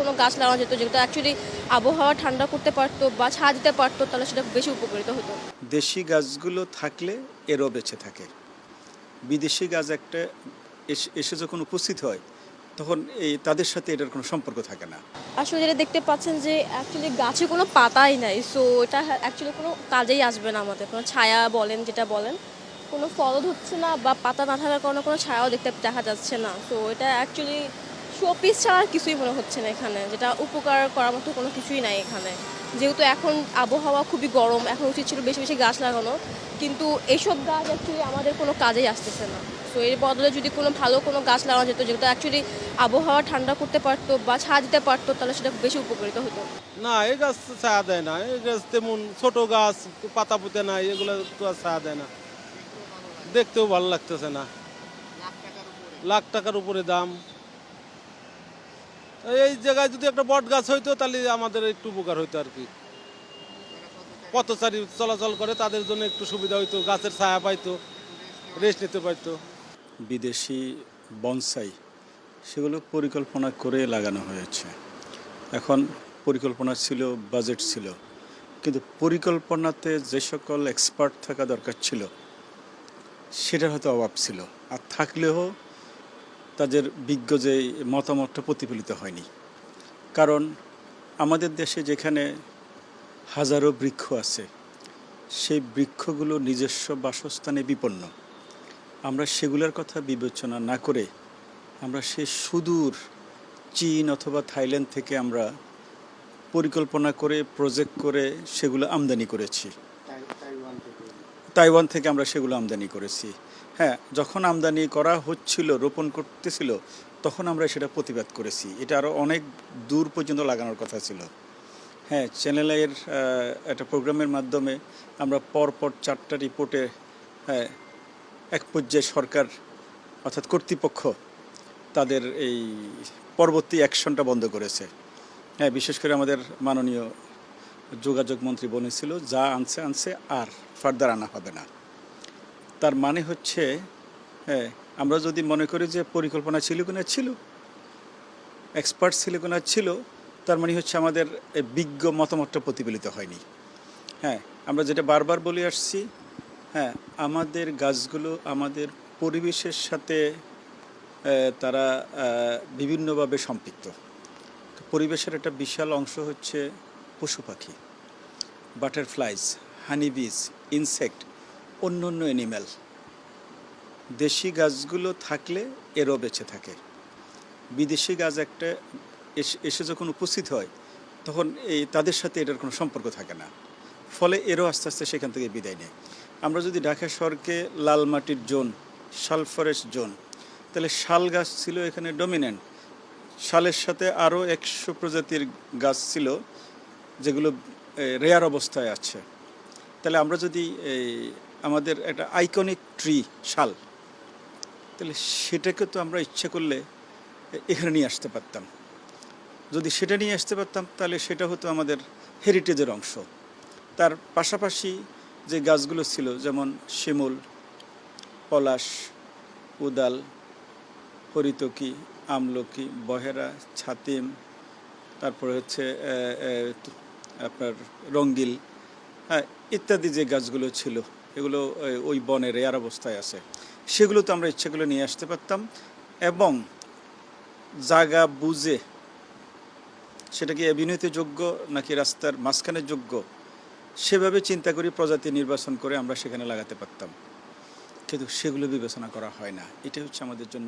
কোনো গাছ লাগানো যেত যেটা অ্যাকচুয়ালি আবহাওয়া ঠান্ডা করতে পারতো বা ছায়া দিতে পারতো তাহলে সেটা বেশি উপকৃত হতো। দেশি গাছগুলো থাকলে এরও বেঁচে থাকে। বিদেশি গাছ একটা এসে- এসে যখন উপস্থিত হয় তখন এই তাদের সাথে এটার কোনো সম্পর্ক থাকে না। আসলে যেটা দেখতে পাচ্ছেন যে অ্যাকচুয়ালি গাছে কোনো পাতাই নাই সো এটা অ্যাকচুয়ালি কোনো কাজেই আসবে না আমাদের। কোনো ছায়া বলেন যেটা বলেন কোনো ফলও ধরছে না বা পাতা না থাকার কারণে কোনো ছায়াও দেখতে দেখা যাচ্ছে না। তো এটা অ্যাকচুয়ালি শোপিস ছাড়া কিছুই মনে হচ্ছে না এখানে, যেটা উপকার করার মতো কোনো কিছুই নাই এখানে। যেহেতু এখন আবহাওয়া খুবই গরম, এখন উচিত ছিল বেশি বেশি গাছ লাগানো, কিন্তু এইসব গাছ অ্যাকচুয়ালি আমাদের কোনো কাজেই আসতেছে না। তো এর বদলে যদি কোনো ভালো কোনো গাছ লাগানো যেত, যেটা অ্যাকচুয়ালি আবহাওয়া ঠান্ডা করতে পারতো বা ছায়া দিতে পারতো, তাহলে সেটা বেশি উপকৃত হতো। না, এই গাছ ছায়া দেয় না। এই গাছ তেমন ছোট গাছ, পাতা পুঁতে না এগুলো তো আর ছায়া দেয় না। দেখতেও ভালো লাগতেছে না। লাখ টাকার উপরে দাম। এই জায়গায় যদি একটা বট গাছ হইতো, তাহলে আমাদের একটু উপকার হইতো আর কি। পথচারী চলাচল করে, তাদের জন্য একটু সুবিধা হইতো, গাছের ছায়া পাইতো, রেস্ট নিতে পারতো। বিদেশি বনসাই, সেগুলো পরিকল্পনা করে লাগানো হয়েছে। এখন পরিকল্পনা ছিল, বাজেট ছিল। কিন্তু পরিকল্পনাতে যে সকল এক্সপার্ট থাকা দরকার ছিল, সেটার হয়তো অভাব ছিল। আর থাকলেও তাদের বিজ্ঞ যে মতামতটা প্রতিফলিত হয়নি। কারণ আমাদের দেশে যেখানে হাজারো বৃক্ষ আছে সেই বৃক্ষগুলো নিজস্ব বাসস্থানে বিপন্ন। আমরা সেগুলোর কথা বিবেচনা না করে আমরা সে সুদূর চীন অথবা থাইল্যান্ড থেকে আমরা পরিকল্পনা করে প্রজেক্ট করে সেগুলো আমদানি করেছি। তাইওয়ান থেকে আমরা সেগুলো আমদানি করেছি। হ্যাঁ যখন আমদানি করা হচ্ছিল, রোপণ করতেছিল, তখন আমরা সেটা প্রতিবাদ করেছি। এটা আরও অনেক দূর পর্যন্ত লাগানোর কথা ছিল। হ্যাঁ চ্যানেলের একটা প্রোগ্রামের মাধ্যমে আমরা পরপর চারটা রিপোর্টে হ্যাঁ এক পর্যায়ে সরকার, অর্থাৎ কর্তৃপক্ষ তাদের এই পরবর্তী অ্যাকশনটা বন্ধ করেছে। হ্যাঁ বিশেষ করে আমাদের মাননীয় যোগাযোগ মন্ত্রী বলেছিল, যা আনছে আনছে, আর ফার্দার আনা হবে না। তার মানে হচ্ছে হ্যাঁ আমরা যদি মনে করি যে পরিকল্পনা ছিল কিনা, ছিল। এক্সপার্ট ছিল কিনা, ছিল। তার মানে হচ্ছে আমাদের বিজ্ঞ মতামতটা প্রতিফলিত হয়নি। হ্যাঁ আমরা যেটা বারবার বলে আসছি হ্যাঁ আমাদের গাছগুলো আমাদের পরিবেশের সাথে তারা বিভিন্নভাবে সম্পৃক্ত। পরিবেশের একটা বিশাল অংশ হচ্ছে পশু পাখি বাটারফ্লাইজ হানিবিজ ইনসেক্ট অন্য অন্য অ্যানিম্যাল দেশি গাছগুলো থাকলে এরও বেঁচে থাকে। বিদেশি গাছ একটা এসে- যখন উপস্থিত হয়, তখন এই তাদের সাথে এটার কোনো সম্পর্ক থাকে না। ফলে এরও আস্তে আস্তে সেখান থেকে বিদায় নেয়। আমরা যদি ঢাকা শহরকে লাল মাটির জোন সালফারেস জোন, তাহলে শাল গাছ ছিল এখানে ডমিনেন্ট শালের সাথে আরও একশো প্রজাতির গাছ ছিল, যেগুলো রেয়ার অবস্থায় আছে। তাহলে আমরা যদি, এই আমাদের একটা আইকনিক ট্রি শাল। তাহলে সেটাকে তো আমরা ইচ্ছে করলে এখানে নিয়ে আসতে পারতাম। যদি সেটা নিয়ে আসতে পারতাম, তাহলে সেটা হতো আমাদের হেরিটেজের অংশ। তার পাশাপাশি যে গাছগুলো ছিল, যেমন শিমুল, পলাশ উদাল হরিতকি, আমলকি, বহেরা, ছাতিম, তারপরে হচ্ছে আপনার রঙ্গিল হ্যাঁ ইত্যাদি যে গাছগুলো ছিল। এগুলো ওই বনে রেয়ার অবস্থায় আছে। সেগুলো তো আমরা ইচ্ছেগুলো নিয়ে আসতে পারতাম এবং জায়গা বুঝে সেটা কি অভিনয়তে যোগ্য নাকি রাস্তার মাঝখানে যোগ্য, সেভাবে চিন্তা করি প্রজাতি নির্বাচন করে আমরা সেখানে লাগাতে পারতাম। কিন্তু সেগুলো বিবেচনা করা হয় না। এটা হচ্ছে আমাদের জন্য